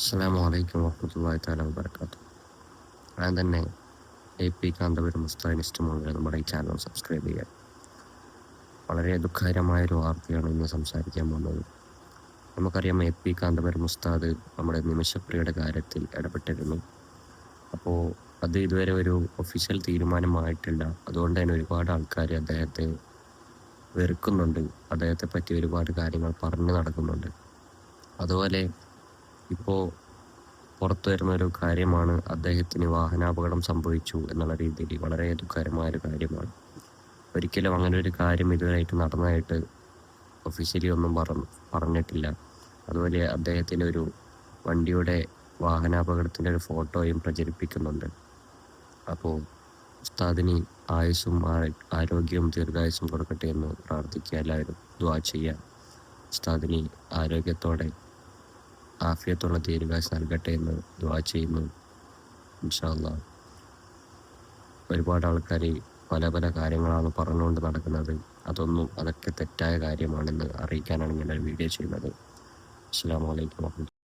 അസ്സാം വലൈക്കും താല വാബർക്കാത്തു ഞാൻ തന്നെ എ പി കാന്തപുരം മുസ്താൻ ഇഷ്ടമുള്ള നമ്മുടെ ഈ ചാനൽ സബ്സ്ക്രൈബ് ചെയ്യാൻ. വളരെ ദുഃഖകരമായ ഒരു വാർത്തയാണ് ഇന്ന് സംസാരിക്കാൻ പോകുന്നത്. നമുക്കറിയാം എ പി കാന്തപുരം മുസ്താദ് നമ്മുടെ നിമിഷപ്രിയയുടെ കാര്യത്തിൽ ഇടപെട്ടിരുന്നു. അപ്പോൾ അത് ഇതുവരെ ഒരു ഒഫീഷ്യൽ തീരുമാനമായിട്ടില്ല. അതുകൊണ്ട് തന്നെ ഒരുപാട് ആൾക്കാർ അദ്ദേഹത്തെ വെറുക്കുന്നുണ്ട്. അദ്ദേഹത്തെ പറ്റി ഒരുപാട് കാര്യങ്ങൾ പറഞ്ഞു നടക്കുന്നുണ്ട്. അതുപോലെ ഇപ്പോൾ പുറത്തു വരുന്ന ഒരു കാര്യമാണ് അദ്ദേഹത്തിന് വാഹനാപകടം സംഭവിച്ചു എന്നുള്ള രീതിയിൽ വളരെ ദുഃഖകരമായ ഒരു കാര്യമാണ്. ഒരിക്കലും അങ്ങനെ ഒരു കാര്യം ഇതുവരെയായിട്ട് നടന്നതായിട്ട് ഒഫീഷ്യലി ഒന്നും പറഞ്ഞു പറഞ്ഞിട്ടില്ല. അതുപോലെ അദ്ദേഹത്തിന്റെ ഒരു വണ്ടിയുടെ വാഹനാപകടത്തിന്റെ ഒരു ഫോട്ടോയും പ്രചരിപ്പിക്കുന്നുണ്ട്. അപ്പോൾ ഉസ്താദിന് ആയുസ്സും ആരോഗ്യവും ദീർഘായുസ്സും കൊടുക്കട്ടെ എന്ന് പ്രാർത്ഥിക്കുക എല്ലാവരും ദ്വാ ചെയ്യുക. ഉസ്താദിന് ആരോഗ്യത്തോടെ ആഫിയത്തുള്ള ദീർഘായുസ് നൽകട്ടെ എന്ന് ദ്വാ ചെയ്യുന്നു. ഇൻഷാല്ല ഒരുപാട് ആൾക്കാർ പല പല കാര്യങ്ങളാണ് പറഞ്ഞുകൊണ്ട് നടക്കുന്നത്. അതൊന്നും അതൊക്കെ തെറ്റായ കാര്യമാണെന്ന് അറിയിക്കാനാണ് ഞാൻ വീഡിയോ ചെയ്യുന്നത്. അസ്സാം വലൈക്കും